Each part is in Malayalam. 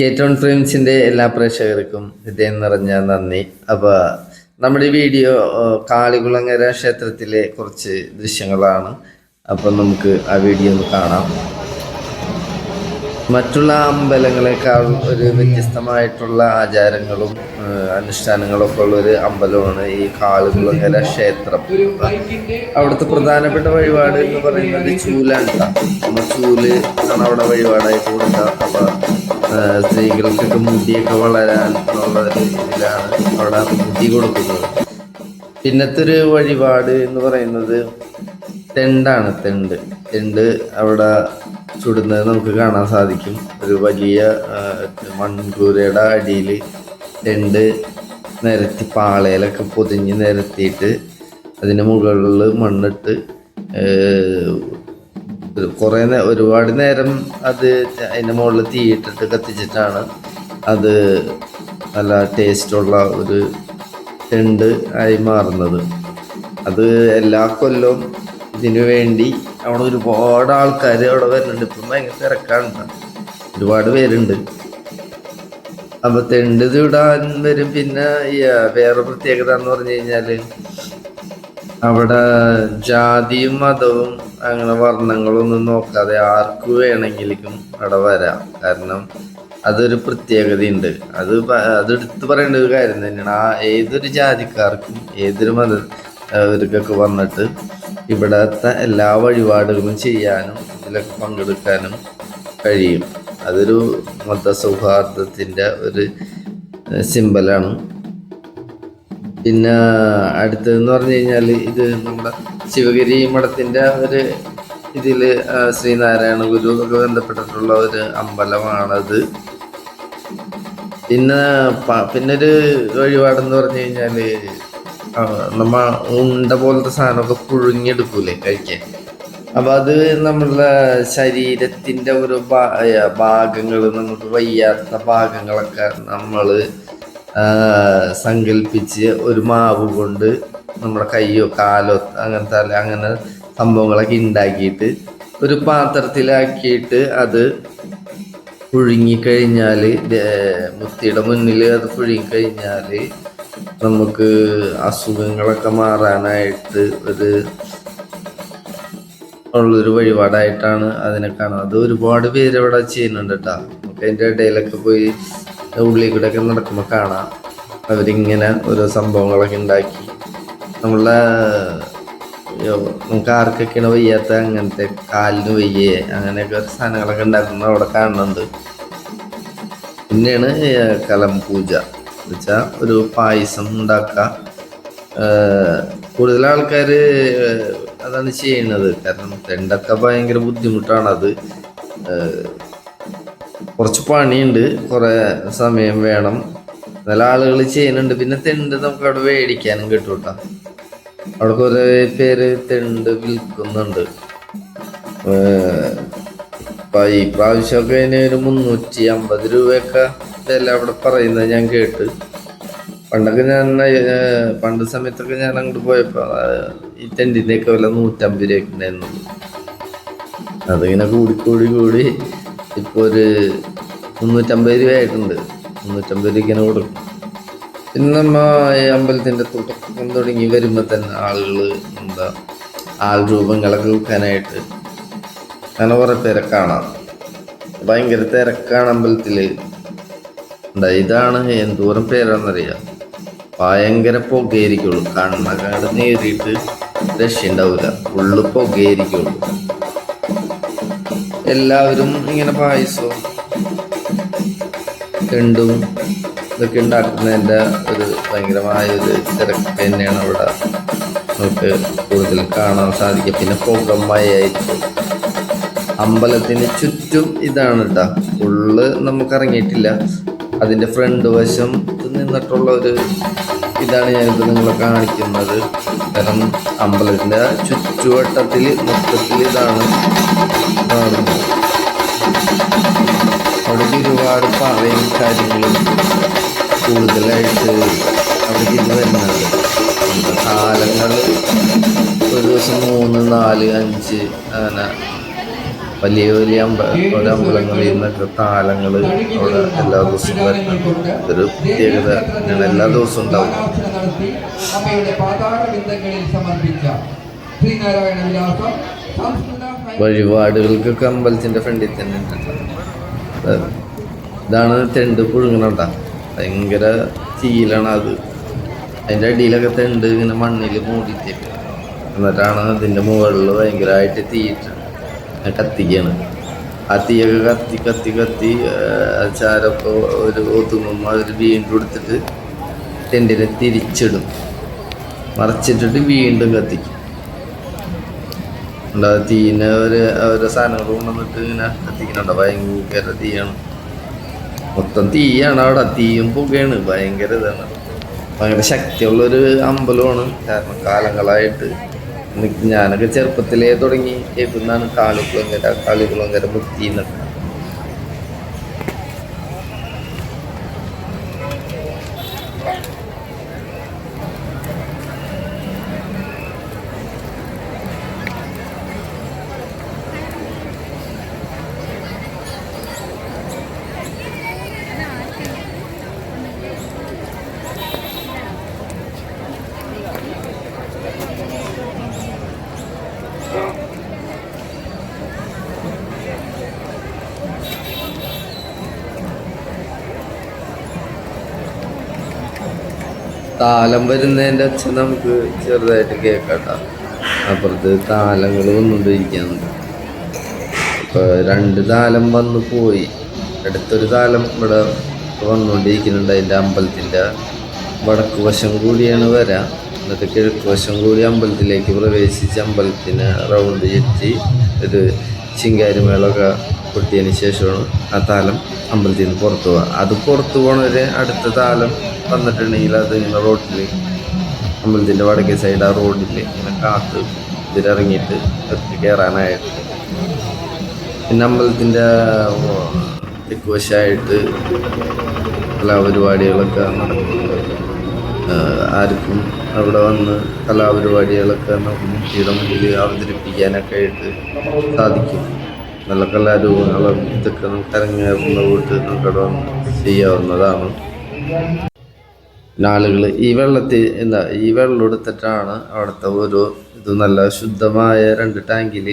കേറ്റോൺ ഫ്രെയിംസിന്റെ എല്ലാ പ്രേക്ഷകർക്കും ഹൃദയം നിറഞ്ഞ നന്ദി. അപ്പോൾ നമ്മുടെ വീഡിയോ കാളികുളങ്ങര ക്ഷേത്രത്തിലെ കുറച്ച് ദൃശ്യങ്ങളാണ്. അപ്പം നമുക്ക് ആ വീഡിയോ ഒന്ന് കാണാം. മറ്റുള്ള അമ്പലങ്ങളെക്കാൾ ഒരു വ്യത്യസ്തമായിട്ടുള്ള ആചാരങ്ങളും അനുഷ്ഠാനങ്ങളൊക്കെ ഉള്ള ഒരു അമ്പലമാണ് ഈ കാളുകുളങ്ങര ക്ഷേത്രം. അവിടുത്തെ പ്രധാനപ്പെട്ട വഴിപാട് എന്ന് പറയുന്നത് ചൂലാണ് ചൂൽ ആണ് അവിടെ വഴിപാടായിട്ട് കൊടുക്കുക അപ്പൊ സ്ത്രീകൾക്കൊക്കെ മുടിയൊക്കെ വളരാൻ ഉള്ള രീതിയിലാണ് അവിടെ മുടി കൊടുക്കുന്നത്. പിന്നത്തെ ഒരു വഴിപാട് എന്ന് പറയുന്നത് തെണ്ടാണ് തെണ്ട്. തെണ്ട് അവിടെ ചുടുന്നത് നമുക്ക് കാണാൻ സാധിക്കും. ഒരു വലിയ മൺകൂരയുടെ അടിയിൽ തെണ്ട് നിരത്തി പാളയിലൊക്കെ പൊതിഞ്ഞ് നിരത്തിയിട്ട് അതിന് മുകളിൽ മണ്ണിട്ട് കുറേ ഒരുപാട് നേരം അത് അതിന്റെ മുകളിൽ തീയിട്ടിട്ട് കത്തിച്ചിട്ടാണ് അത് നല്ല ടേസ്റ്റുള്ള ഒരു തെണ്ട് ആയി മാറുന്നത്. അത് എല്ലാ കൊല്ലവും ഇതിനു വേണ്ടി അവിടെ ഒരുപാട് ആൾക്കാർ അവിടെ വരുന്നുണ്ട്. ഇപ്പം ഭയങ്കര തിരക്കാണ്. ഒരുപാട് പേരുണ്ട്. അപ്പം തെണ്ട് ഇടാൻ വരും. പിന്നെ വേറെ പ്രത്യേകത എന്ന് പറഞ്ഞു കഴിഞ്ഞാൽ അവിടെ ജാതിയും മതവും അങ്ങനെ വർണങ്ങളൊന്നും നോക്കാതെ ആർക്ക് വേണമെങ്കിലും അവിടെ വരാം. കാരണം അതൊരു പ്രത്യേകതയുണ്ട്. അത് അത് എടുത്തു പറയേണ്ട ഒരു കാര്യം തന്നെയാണ്. ആ ഏതൊരു ജാതിക്കാർക്കും ഏതൊരു മത അവർക്കൊക്കെ വന്നിട്ട് ഇവിടത്തെ എല്ലാ വഴിപാടുകളും ചെയ്യാനും ഇതിലൊക്കെ പങ്കെടുക്കാനും കഴിയും. അതൊരു മതസൗഹാർദ്ദത്തിന്റെ ഒരു സിമ്പലാണ്. പിന്നെ അടുത്തതെന്ന് പറഞ്ഞു കഴിഞ്ഞാൽ ഇത് നമ്മുടെ ശിവഗിരി മഠത്തിന്റെ ഒരു ഇതിൽ ശ്രീനാരായണ ഗുരു ഒക്കെ ബന്ധപ്പെട്ടിട്ടുള്ള ഒരു അമ്പലമാണത്. പിന്നെ പിന്നൊരു വഴിപാടെന്ന് പറഞ്ഞു കഴിഞ്ഞാൽ നമ്മ ഉണ്ട പോലത്തെ സാധനമൊക്കെ പുഴുങ്ങിയെടുക്കൂലേ കഴിക്കാൻ. അപ്പം അത് നമ്മളുടെ ശരീരത്തിന്റെ ഒരു ഭാഗങ്ങൾ നമുക്ക് വയ്യാത്ത ഭാഗങ്ങളൊക്കെ നമ്മൾ സങ്കല്പിച്ച് ഒരു മാവ് കൊണ്ട് നമ്മുടെ കയ്യോ കാലോ അങ്ങനത്തെ അങ്ങനെ സംഭവങ്ങളൊക്കെ ഉണ്ടാക്കിയിട്ട് ഒരു പാത്രത്തിലാക്കിയിട്ട് അത് പുഴുങ്ങിക്കഴിഞ്ഞാൽ മുത്തിയുടെ മുന്നിൽ അത് പുഴുങ്ങിക്കഴിഞ്ഞാൽ നമുക്ക് അസുഖങ്ങളൊക്കെ മാറാനായിട്ട് ഒരു ഉള്ളൊരു വഴിപാടായിട്ടാണ് അതിനെ കാണുന്നത്. അത് ഒരുപാട് പേര് ഇവിടെ ചെയ്യുന്നുണ്ട് കേട്ടോ നമുക്ക് അതിന്റെ ഇടയിലൊക്കെ പോയി ഉള്ളിൽ ഒക്കെ നടക്കുമ്പോൾ കാണാം. അവരിങ്ങനെ ഓരോ സംഭവങ്ങളൊക്കെ ഉണ്ടാക്കി. നമ്മളെ നമുക്ക് ആർക്കൊക്കെയാണ് വയ്യാത്ത അങ്ങനത്തെ കാലിന് വയ്യേ അങ്ങനെയൊക്കെ ഒരു സാധനങ്ങളൊക്കെ ഉണ്ടാക്കുന്നത് അവിടെ കാണുന്നുണ്ട് പിന്നെയാണ് കലം പൂജ. വെച്ചാൽ ഒരു പായസം ഉണ്ടാക്കുക. കൂടുതൽ ആൾക്കാർ അതാണ് ചെയ്യുന്നത്. കാരണം തെണ്ടൊക്കെ ഭയങ്കര ബുദ്ധിമുട്ടാണത്. കുറച്ച് പണിയുണ്ട് കുറേ സമയം വേണം. നല്ല ആളുകൾ ചെയ്യുന്നുണ്ട്. പിന്നെ തെണ്ട് നമുക്ക് അവിടെ മേടിക്കാനും കിട്ടും കേട്ടോ. അവിടെ കുറേ പേര് തെണ്ട് വിൽക്കുന്നുണ്ട്. ഇപ്പം ഈ പ്രാവശ്യമൊക്കെ അതിന് ഒരു മുന്നൂറ്റി അമ്പത് രൂപയൊക്കെ വില അവിടെ പറയുന്നത് ഞാൻ കേട്ട്. പണ്ടൊക്കെ ഞാൻ പണ്ട് സമയത്തൊക്കെ ഞാൻ അങ്ങോട്ട് പോയപ്പോൾ ഈ തെണ്ടിന്റെയൊക്കെ വില നൂറ്റമ്പത് രൂപയൊക്കെ ഉണ്ടായിരുന്നു. അതിങ്ങനെ കൂടി കൂടി കൂടി ഇപ്പൊ ഒരു മുന്നൂറ്റമ്പത് രൂപ ആയിട്ടുണ്ട് മുന്നൂറ്റമ്പത് ഇങ്ങനെ കൊടുക്കും. പിന്നെ ഈ അമ്പലത്തിന്റെ തുടക്കം തുടങ്ങി വരുമ്പോൾ തന്നെ ആളുകൾ എന്താ ആൾ രൂപങ്ങളൊക്കെ വിൽക്കാനായിട്ട് അങ്ങനെ കുറെ പേരെ കാണാം. ഭയങ്കര തിരക്കാണ് അമ്പലത്തിൽ എന്താ ഇതാണ് എന്തോരം പേരാണെന്നറിയാം? ഭയങ്കര പുകയായിരിക്കുള്ളൂ. കണ്ണകാട് നേരിട്ട് രക്ഷയുണ്ടാവില്ല ഫുള്ള് പുകയായിരിക്കുള്ളൂ. എല്ലാവരും ഇങ്ങനെ പായസവും രണ്ടും ഇതൊക്കെ ഉണ്ടാക്കുന്നതിന്റെ ഒരു ഭയങ്കരമായ ഒരു തിരക്ക് തന്നെയാണ് അവിടെ നമുക്ക് കൂടുതൽ കാണാൻ സാധിക്കുക. പിന്നെ പുകമയായിരിക്കും അമ്പലത്തിന് ചുറ്റും ഇതാണ് കേട്ടോ ഫുള്ള് നമുക്ക് ഇറങ്ങിയിട്ടില്ല. അതിന്റെ ഫ്രണ്ട് വശം നിന്നിട്ടുള്ള ഒരു ഇതാണ് ഞാനിപ്പോൾ നിങ്ങളെ കാണിക്കുന്നത്. കാരണം അമ്പലത്തിന്റെ ചുറ്റുവട്ടത്തിൽ മൊത്തത്തിൽ ഇതാണ് കാണുന്നത്. അവിടെ ഒരുപാട് പാറയും കാര്യങ്ങളും കൂടുതലായിട്ട് അവിടെ ഇത് വരുന്നത് കാലങ്ങൾ ഒരു ദിവസം മൂന്ന് നാല് അഞ്ച് അങ്ങനെ വലിയ വലിയ അമ്പ ഓരോ അമ്പലങ്ങളിൽ നിന്നൊക്കെ താലങ്ങൾ അവിടെ എല്ലാ ദിവസവും വരുന്നുണ്ട്. ഒരു പ്രത്യേകത ഞാൻ എല്ലാ ദിവസവും ഉണ്ടാവും. വഴിപാടുകൾക്കൊക്കെ അമ്പലത്തിന്റെ ഫ്രണ്ടിൽ തന്നെ ഉണ്ട്. അത് ഇതാണ് തെണ്ട് പുഴുങ്ങണണ്ട ഭയങ്കര ചീലാണ് അത്. അതിന്റെ അടിയിലൊക്കെ തെണ്ട് ഇങ്ങനെ മണ്ണിൽ മൂടിയിട്ട് എന്നിട്ടാണ് അതിന്റെ മുകളിൽ ഭയങ്കരമായിട്ട് തീയിട്ട് കത്തിക്കുകയാണ് ആ തീയൊക്കെ കത്തി കത്തി കത്തി ചാരൊക്കെ ഒരു ഒതുങ്ങുമ്പോൾ അതിൽ വീണ്ടും എടുത്തിട്ട് ടെന്റിനെ തിരിച്ചിടും. മറച്ചിട്ടിട്ട് വീണ്ടും കത്തിക്കും. ഉണ്ടാവും തീനെ ഒരു ഓരോ സാധനങ്ങൾ കൊണ്ടുവന്നിട്ട് ഇങ്ങനെ കത്തിക്കുന്നുണ്ട്. ഭയങ്കര തീയാണ്. മൊത്തം തീയാണ് അവിടെ. തീയും പുകയാണ്. ഭയങ്കര ഇതാണ്. ഭയങ്കര ശക്തിയുള്ളൊരു അമ്പലമാണ്. കാരണം കാലങ്ങളായിട്ട് ഞാനൊക്കെ ചെറുപ്പത്തിലേ തുടങ്ങി കേൾക്കുന്നതാണ് കാളിക്കുളങ്കര കാളിക്കുളങ്കര മുത്തി എന്നൊക്കെ താലം വരുന്നതിന്റെ അച്ഛൻ നമുക്ക് ചെറുതായിട്ട് കേൾക്കട്ടോ അപ്പുറത്ത് താലങ്ങൾ വന്നുകൊണ്ടിരിക്കുന്നുണ്ട്. ഇപ്പോൾ രണ്ട് താലം വന്നു പോയി. അടുത്തൊരു താലം ഇവിടെ വന്നുകൊണ്ടിരിക്കുന്നുണ്ട് അതിന്റെ അമ്പലത്തിന്റെ വടക്ക് വശം കൂടിയാണ് വരാം. എന്നിട്ട് കിഴക്ക് വശം കൂടി അമ്പലത്തിലേക്ക് പ്രവേശിച്ച് അമ്പലത്തിന് റൗണ്ട് ചുറ്റി ഒരു ചിങ്കാരിമേളൊക്കെ പൊട്ടിയതിന് ശേഷമാണ് ആ താലം അമ്പലത്തിൽ നിന്ന് പുറത്തു പോകുക അത് പുറത്തു പോകണവരെ അടുത്ത താലം വന്നിട്ടുണ്ടെങ്കിൽ അത് ഇങ്ങനെ റോഡിൽ അമ്പലത്തിന്റെ വടക്കേ സൈഡ് ആ റോഡിൽ ഇങ്ങനെ കാത്ത് ഇതിലിറങ്ങിയിട്ട് എത്തി കയറാനായിട്ട് പിന്നെ അമ്പലത്തിന്റെ തെക്ക് വശമായിട്ട് കലാപരിപാടികളൊക്കെ നടക്കുന്നുണ്ട്. ആർക്കും അവിടെ വന്ന് കലാപരിപാടികളൊക്കെ നമുക്ക് മുക്തിയുടെ മുന്നിൽ അവതരിപ്പിക്കാനൊക്കെ ആയിട്ട് സാധിക്കും. നല്ല കലാരൂപങ്ങളും ഇതൊക്കെ നമുക്ക് അരങ്ങേറുന്ന വീട്ട് നമുക്കവിടെ വന്ന് ചെയ്യാവുന്നതാണ്. ആളുകൾ ഈ വെള്ളത്തിൽ എന്താ ഈ വെള്ളം എടുത്തിട്ടാണ് അവിടുത്തെ ഒരു ഇത് നല്ല ശുദ്ധമായ രണ്ട് ടാങ്കിൽ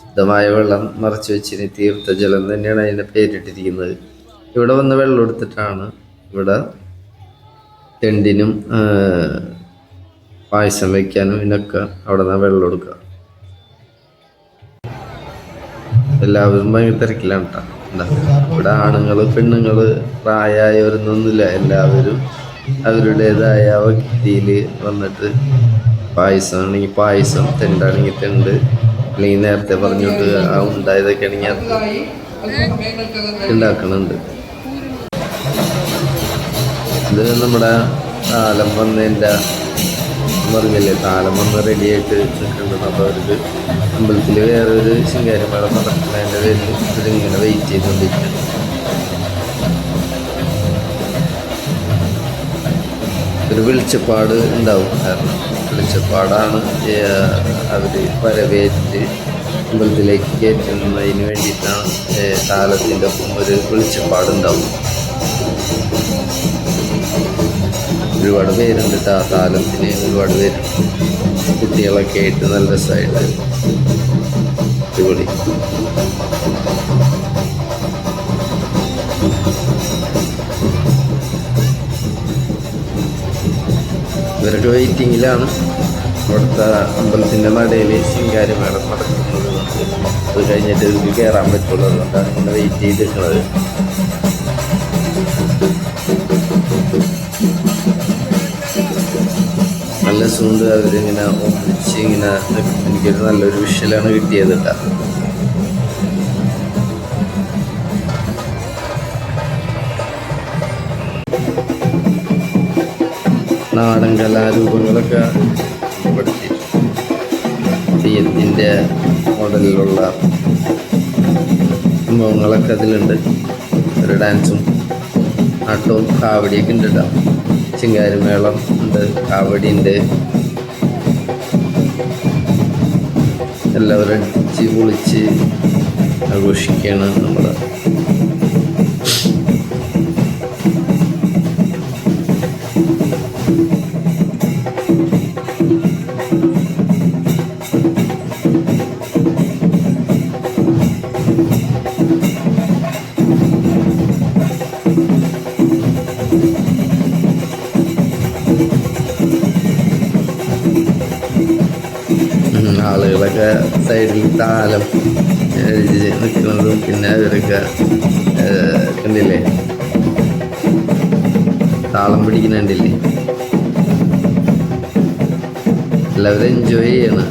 ശുദ്ധമായ വെള്ളം നിറച്ച് വെച്ചിന് തീർത്ഥജലം തന്നെയാണ് അതിന്റെ പേരിട്ടിരിക്കുന്നത്. ഇവിടെ വന്ന് വെള്ളം എടുത്തിട്ടാണ് ഇവിടെ തെണ്ടിനും പായസം വയ്ക്കാനും ഇതിനൊക്കെ അവിടെ നിന്ന് വെള്ളം എടുക്കുക. എല്ലാവരും ഭയങ്കര തിരക്കിലാണ് കേട്ടോ ഇവിടെ ആണുങ്ങൾ പെണ്ണുങ്ങൾ പ്രായമായവരൊന്നൊന്നുമില്ല എല്ലാവരും അവരുടേതായ വ്യക്തിയിൽ വന്നിട്ട് പായസം ആണെങ്കിൽ പായസം തെണ്ടാണെങ്കിൽ തെണ്ട് അല്ലെങ്കിൽ നേരത്തെ പറഞ്ഞിട്ട് ആ ഉണ്ടായതൊക്കെ ആണെങ്കിൽ അത് ഉണ്ടാക്കുന്നുണ്ട് ഇത് നമ്മുടെ താലം വന്നതിന്റെ പറഞ്ഞില്ലേ താലം വന്ന് റെഡിയായിട്ട് നിൽക്കുന്നുണ്ട് അപ്പോൾ അവർക്ക് അമ്പലത്തിൽ വേറൊരു ഒരു ശിങ്കാരിമേള നടക്കുന്നതിന്റെ പേരിൽ ഇതിങ്ങനെ വെയിറ്റ് ചെയ്തുകൊണ്ടിരിക്കുന്നു ഒരു വെളിച്ചപ്പാട് ഉണ്ടാവും. കാരണം വെളിച്ചപ്പാടാണ് അവർ വരവേറ്റ് അമ്പലത്തിലേക്ക് കയറ്റുന്നതിന് വേണ്ടിയിട്ടാണ് താലത്തിന്റെ ഒപ്പം ഒരു വെളിച്ചപ്പാടുണ്ടാവും ഒരുപാട് പേരുണ്ട് ആ താലത്തിന് ഒരുപാട് പേര്. കുട്ടികളൊക്കെ ആയിട്ട് നല്ല രസമായിട്ട്. അടിപൊളി. ഇവരൊക്കെ വെയിറ്റിങ്ങിലാണ് അവിടുത്തെ അമ്പലത്തിന്റെ നടയിൽ ശിങ്കാരിമേളം നടക്കുന്നത് അത് കഴിഞ്ഞിട്ട് ഇതിൽ കയറാൻ പറ്റുള്ളൂ. അതുകൊണ്ടാണ് ഇങ്ങനെ വെയിറ്റ് ചെയ്തിട്ടുള്ളത്. നല്ല സൂണ്ട് അവരിങ്ങനെ ഒന്നിച്ച് ഇങ്ങനെ എനിക്കൊരു നല്ലൊരു വിഷലാണ് കിട്ടിയത് കേട്ടോ. നാടൻ കലാരൂപങ്ങളൊക്കെ ഉൾപ്പെടുത്തി തെയ്യത്തിന്റെ മോഡലിലുള്ള സംഭവങ്ങളൊക്കെ അതിലുണ്ട്. ഒരു ഡാൻസും നാട്ടവും കാവടിയൊക്കെ ഉണ്ട് കേട്ടോ ചിങ്കാരിമേളം ഉണ്ട് കാവടി ഉണ്ട് എല്ലാവരും അടിച്ച് പൊളിച്ച് ആഘോഷിക്കുകയാണ് നമ്മുടെ ഏഹ്, കണ്ടില്ലേ? താളം പിടിക്കുന്നുണ്ടില്ലേ എല്ലാവരും എൻജോയ് ചെയ്യണം.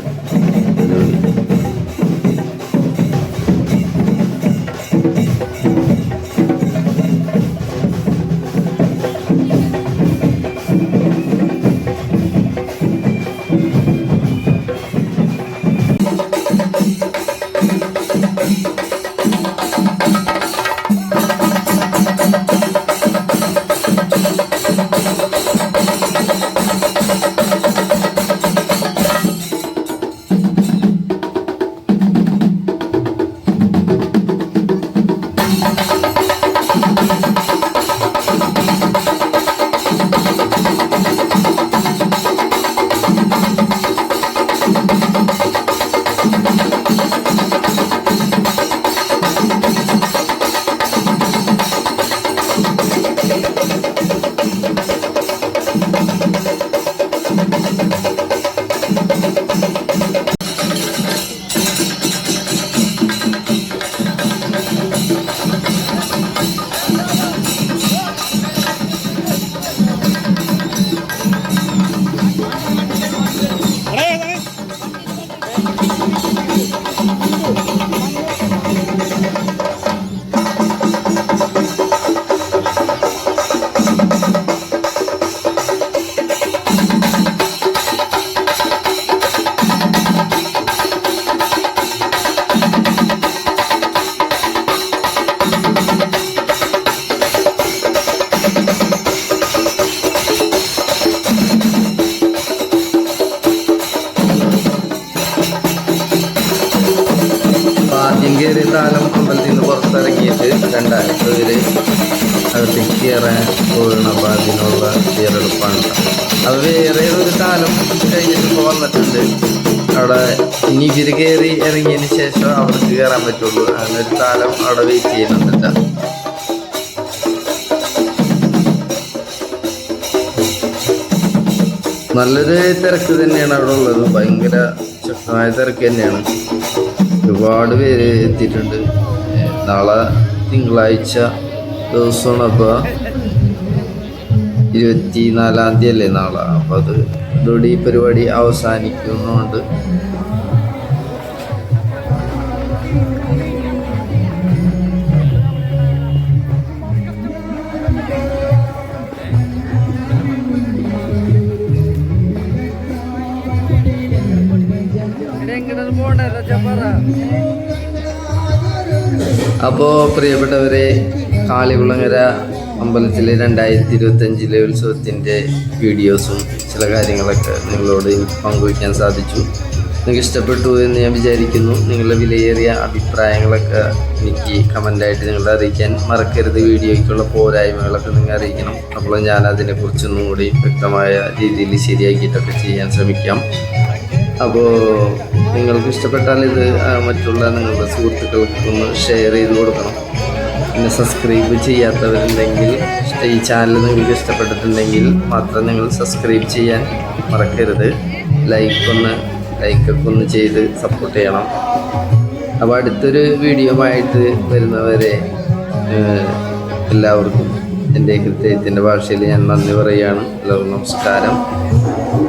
അവിടെ ഇനി ഇവർ കയറി ഇറങ്ങിയതിന് ശേഷം അവർക്ക് കയറാൻ പറ്റുള്ളൂ. അങ്ങനെ ഒരു താലം അവിടെ വെയിറ്റ് ചെയ്യുന്നുണ്ട് നല്ലൊരു തിരക്ക് തന്നെയാണ് അവിടെ ഉള്ളത്. ഭയങ്കര ശക്തമായ തിരക്ക് തന്നെയാണ്. ഒരുപാട് പേര് എത്തിയിട്ടുണ്ട്. നാളെ തിങ്കളാഴ്ച ദിവസമാണ് അപ്പോൾ ഇരുപത്തി നാലാം തീയതി അല്ലേ നാളെ? അപ്പോൾ അത് ഇതോടെ ഈ പരിപാടി അവസാനിക്കുന്നുണ്ട് അപ്പോൾ പ്രിയപ്പെട്ടവരെ കാളികുളങ്ങര അമ്പലത്തിലെ രണ്ടായിരത്തി ഇരുപത്തഞ്ചിലെ ഉത്സവത്തിന്റെ വീഡിയോസും ചില കാര്യങ്ങളൊക്കെ നിങ്ങളോട് എനിക്ക് പങ്കുവയ്ക്കാൻ സാധിച്ചു. നിങ്ങൾക്ക് ഇഷ്ടപ്പെട്ടു എന്ന് ഞാൻ വിചാരിക്കുന്നു. നിങ്ങളുടെ വിലയേറിയ അഭിപ്രായങ്ങളൊക്കെ എനിക്ക് കമന്റായിട്ട് നിങ്ങളെ അറിയിക്കാൻ മറക്കരുത്. വീഡിയോയ്ക്കുള്ള പോരായ്മകളൊക്കെ നിങ്ങൾ അറിയിക്കണം. അപ്പോൾ ഞാൻ അതിനെക്കുറിച്ചൊന്നും കൂടി വ്യക്തമായ രീതിയിൽ ശരിയാക്കിയിട്ടൊക്കെ ചെയ്യാൻ ശ്രമിക്കാം. അപ്പോൾ നിങ്ങൾക്ക് ഇഷ്ടപ്പെട്ടാൽ ഇത് മറ്റുള്ള നിങ്ങളുടെ സുഹൃത്തുക്കൾക്ക് ഒന്ന് ഷെയർ ചെയ്ത് കൊടുക്കണം. പിന്നെ സബ്സ്ക്രൈബ് ചെയ്യാത്തവരുണ്ടെങ്കിൽ ഈ ചാനൽ നിങ്ങൾക്ക് ഇഷ്ടപ്പെട്ടിട്ടുണ്ടെങ്കിൽ മാത്രം നിങ്ങൾ സബ്സ്ക്രൈബ് ചെയ്യാൻ മറക്കരുത്. ലൈക്ക് ഒന്ന് ലൈക്കൊക്കെ ഒന്ന് ചെയ്ത് സപ്പോർട്ട് ചെയ്യണം. അപ്പോൾ അടുത്തൊരു വീഡിയോ ആയിട്ട് വരുന്നവരെ എല്ലാവർക്കും എന്റെ കൃത്യത്തിന്റെ ഭാഷയിൽ ഞാൻ നന്ദി പറയുകയാണ്. എല്ലാവർക്കും നമസ്കാരം.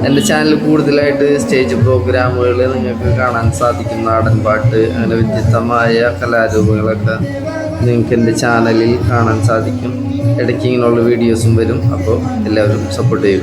എന്റെ ചാനൽ കൂടുതലായിട്ട് സ്റ്റേജ് പ്രോഗ്രാമുകൾ നിങ്ങൾക്ക് കാണാൻ സാധിക്കും നാടൻ പാട്ട് അങ്ങനെ വ്യത്യസ്തമായ കലാരൂപങ്ങളൊക്കെ നിങ്ങൾക്ക് എന്റെ ചാനലിൽ കാണാൻ സാധിക്കും. ഇടയ്ക്ക് ഇങ്ങനെയുള്ള വീഡിയോസും വരും. അപ്പോൾ എല്ലാവരും സപ്പോർട്ട് ചെയ്യുക.